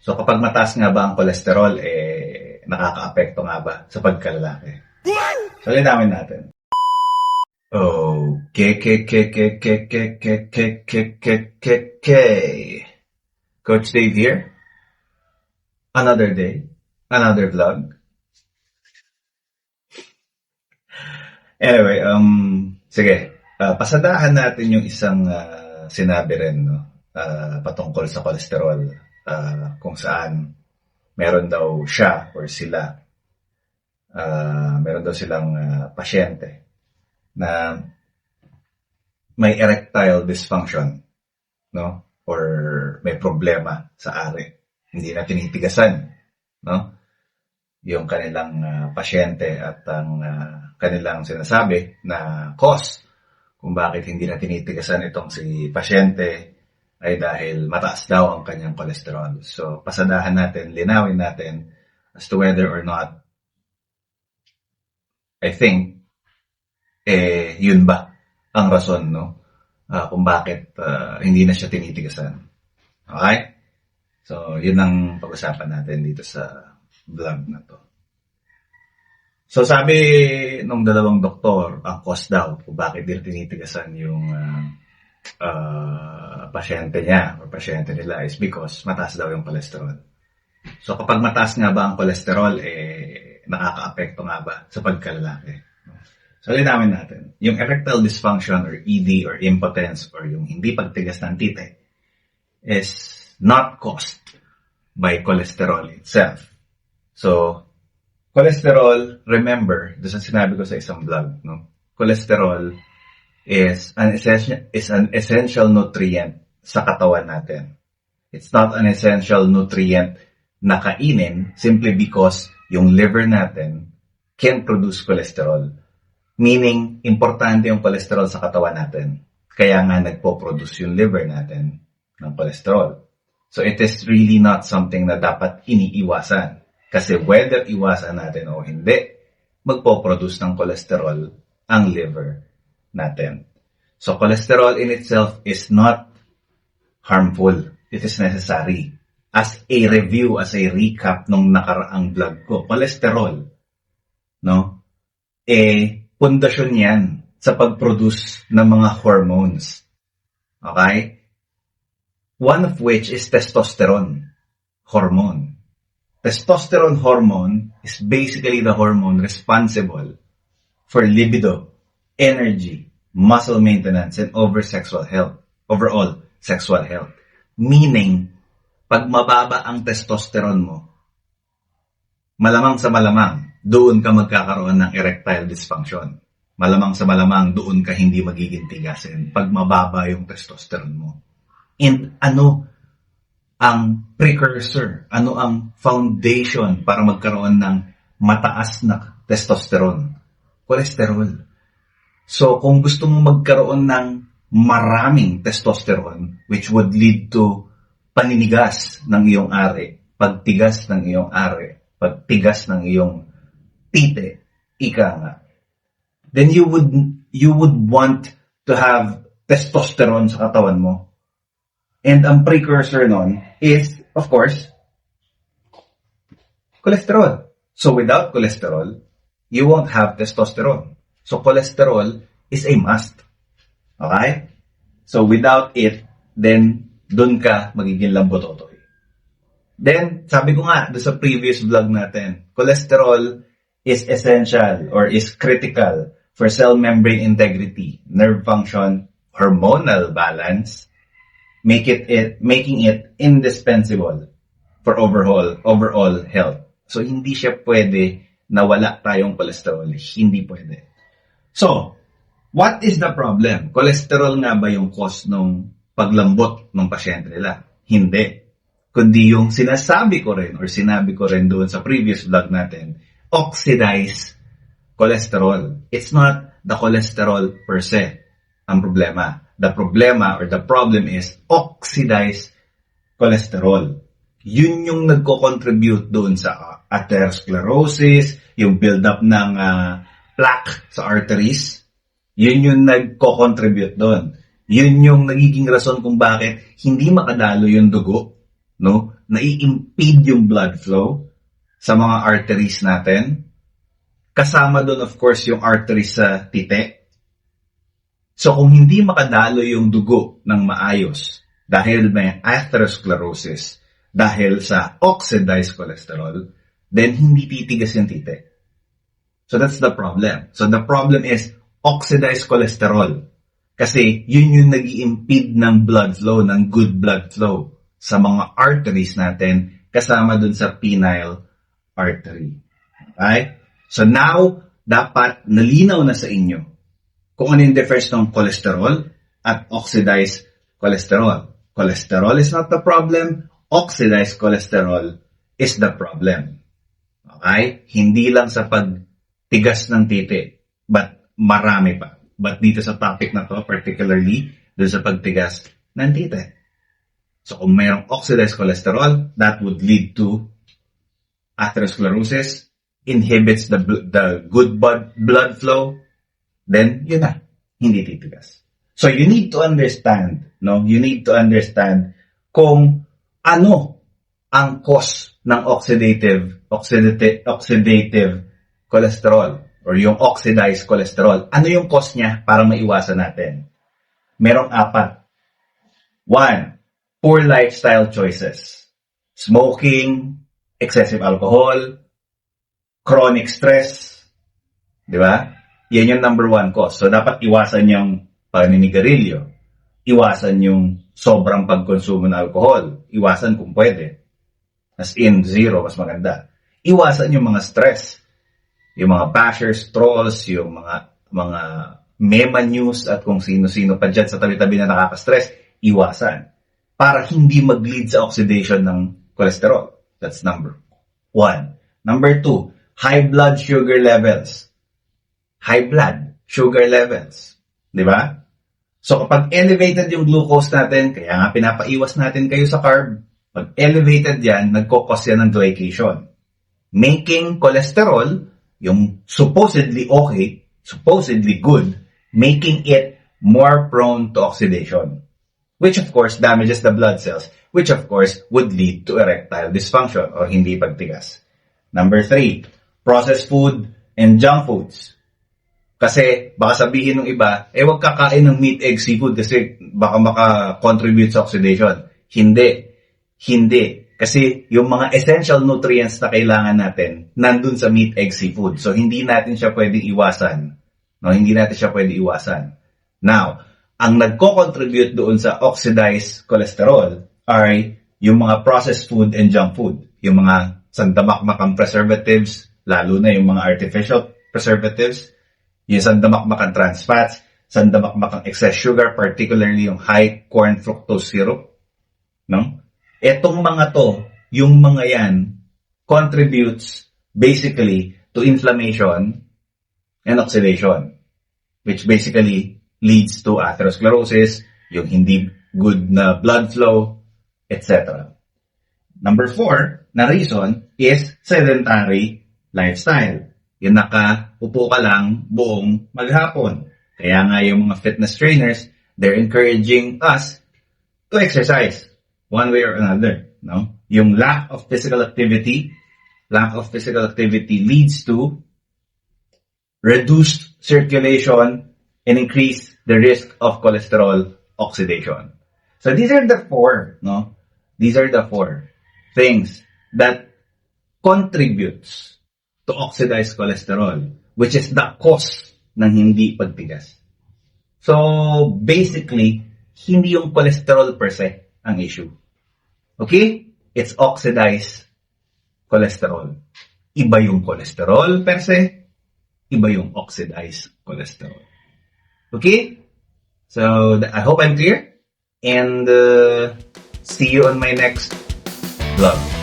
So kapag mataas nga ba ang kolesterol, eh, nakaka-apekto nga ba sa pagkalalaki? So, linawin natin. Okay, ke, ke, ke, ke, ke, ke, ke, ke, ke, ke, ke. Coach Dave here. Another day, another vlog. Anyway, um, sige, uh, pasadahan natin yung isang uh, sinabi rin, no? Uh, patungkol sa kolesterol, uh, kung saan meron daw siya or sila, uh, meron daw silang uh, pasyente na may erectile dysfunction, no? Or may problema sa ari. Hindi na tinitigasan, no? Yung kanilang uh, pasyente at ang uh, kanilang sinasabi na cause kung bakit hindi na tinitigasan itong si pasyente ay dahil mataas daw ang kanyang cholesterol. So, pasadahan natin, linawin natin as to whether or not I think eh yun ba ang rason no uh, kung bakit uh, hindi na siya tinitigasan. Okay? So, yun ang pag-usapan natin dito sa vlog na to. So sabi nung dalawang doktor, ang cause daw kung bakit din tinitigasan yung uh, uh, pasyente niya or pasyente nila is because mataas daw yung cholesterol. So kapag mataas nga ba ang cholesterol, eh nakaka-apekto nga ba sa pagkalalaki? So linawin natin, yung erectile dysfunction or ED or impotence or yung hindi pagtigas ng tite is not caused by cholesterol itself. So cholesterol, remember, doon sa sinabi ko sa isang vlog, no? Cholesterol is an essential is an essential nutrient sa katawan natin. It's not an essential nutrient na kainin simply because yung liver natin can produce cholesterol. Meaning, importante yung cholesterol sa katawan natin. Kaya nga nagpo-produce yung liver natin ng cholesterol. So it is really not something na dapat iniiwasan. Kasi whether iwasan natin o hindi, magpo-produce ng cholesterol ang liver natin. So cholesterol in itself is not harmful. It is necessary. As a review, as a recap nung nakaraang vlog ko, cholesterol, no? Eh, pundasyon yan sa pag-produce ng mga hormones. Okay? One of which is testosterone hormone. Testosterone hormone is basically the hormone responsible for libido, energy, muscle maintenance, and over sexual health, overall sexual health. Meaning, pag mababa ang testosterone mo, malamang sa malamang, doon ka magkakaroon ng erectile dysfunction. Malamang sa malamang, doon ka hindi magiging tigasin pag mababa yung testosterone mo. And ano ang precursor, ano ang foundation para magkaroon ng mataas na testosterone? Cholesterol. So, kung gusto mo magkaroon ng maraming testosterone, which would lead to paninigas ng iyong ari, pagtigas ng iyong ari, pagtigas ng iyong tite, ika nga, then you would, you would want to have testosterone sa katawan mo. And ang precursor nun is, of course, cholesterol. So without cholesterol, you won't have testosterone. So cholesterol is a must. Okay? So without it, then dun ka magiging lambototoy. Then, sabi ko nga do sa previous vlog natin, cholesterol is essential or is critical for cell membrane integrity, nerve function, hormonal balance, make it, it making it indispensable for overall overall health. So hindi siya pwede na wala tayong cholesterol, hindi pwede. So, what is the problem? Cholesterol nga ba yung cause ng paglambot ng pasyente nila? Hindi. Kundi yung sinasabi ko rin or sinabi ko rin doon sa previous vlog natin, oxidized cholesterol. It's not the cholesterol per se ang problema. The problema or the problem is oxidized cholesterol. Yun yung nagko-contribute doon sa atherosclerosis, yung build-up ng uh, plaque sa arteries. Yun yung nagko-contribute doon. Yun yung nagiging rason kung bakit hindi makadalo yung dugo no nai-impede yung blood flow sa mga arteries natin. Kasama doon, of course, yung arteries sa tite. So, kung hindi makadalo yung dugo ng maayos dahil may atherosclerosis, dahil sa oxidized cholesterol, then hindi titigas yung tite. So, that's the problem. So, the problem is oxidized cholesterol. Kasi yun yung nag impede ng blood flow, ng good blood flow sa mga arteries natin kasama dun sa penile artery. Okay? So now, dapat nalinaw na sa inyo kung ano yung difference ng cholesterol at oxidized cholesterol. Cholesterol is not the problem. Oxidized cholesterol is the problem. Okay? Hindi lang sa pagtigas ng titi, but marami pa. But dito sa topic na to, particularly, doon sa pagtigas ng tite. So kung mayroong oxidized cholesterol, that would lead to atherosclerosis, inhibits the, the good blood, blood flow, then yun na, hindi titigas. So you need to understand, no? You need to understand kung ano ang cause ng oxidative oxidative oxidative cholesterol or yung oxidized cholesterol. Ano yung cause niya para maiwasan natin? Merong apat. One, poor lifestyle choices. Smoking, excessive alcohol, chronic stress. Di ba? Yan yung number one cause. So, dapat iwasan yung paninigarilyo. Iwasan yung sobrang pagkonsumo ng alcohol. Iwasan kung pwede. As in, zero, mas maganda. Iwasan yung mga stress. Yung mga bashers, trolls, yung mga mga mema news at kung sino-sino pa dyan sa tabi-tabi na nakaka-stress, iwasan. Para hindi mag-lead sa oxidation ng cholesterol. That's number one. Number two, high blood sugar levels. High blood sugar levels. Di ba? So kapag elevated yung glucose natin, kaya nga pinapaiwas natin kayo sa carb, pag elevated yan, nagkokos yan ng glycation. Making cholesterol, yung supposedly okay, supposedly good, making it more prone to oxidation. Which of course damages the blood cells, which of course would lead to erectile dysfunction or hindi pagtigas. Number three, processed food and junk foods. Kasi baka sabihin ng iba, eh wag kakain ng meat, egg, seafood kasi baka maka-contribute sa oxidation. Hindi. Hindi. Kasi yung mga essential nutrients na kailangan natin, nandun sa meat, egg, seafood. So hindi natin siya pwedeng iwasan. No, hindi natin siya pwedeng iwasan. Now, ang nagko-contribute doon sa oxidized cholesterol ay yung mga processed food and junk food. Yung mga sandamakmakang preservatives, lalo na yung mga artificial preservatives, yung sandamakmakang trans fats, sandamakmakang excess sugar, particularly yung high corn fructose syrup. No? Etong mga to, yung mga yan, contributes basically to inflammation and oxidation, which basically leads to atherosclerosis, yung hindi good na blood flow, etc. Number four na reason is sedentary lifestyle. Yung nakaupo ka lang buong maghapon. Kaya nga yung mga fitness trainers, they're encouraging us to exercise one way or another. No? Yung lack of physical activity, lack of physical activity leads to reduced circulation and increase the risk of cholesterol oxidation. So these are the four, no? These are the four things that contributes to oxidized cholesterol, which is the cause ng hindi pagtigas. So basically, hindi yung cholesterol per se ang issue. Okay? It's oxidized cholesterol. Iba yung cholesterol per se, iba yung oxidized cholesterol. Okay? So, I hope I'm clear. And uh, see you on my next vlog.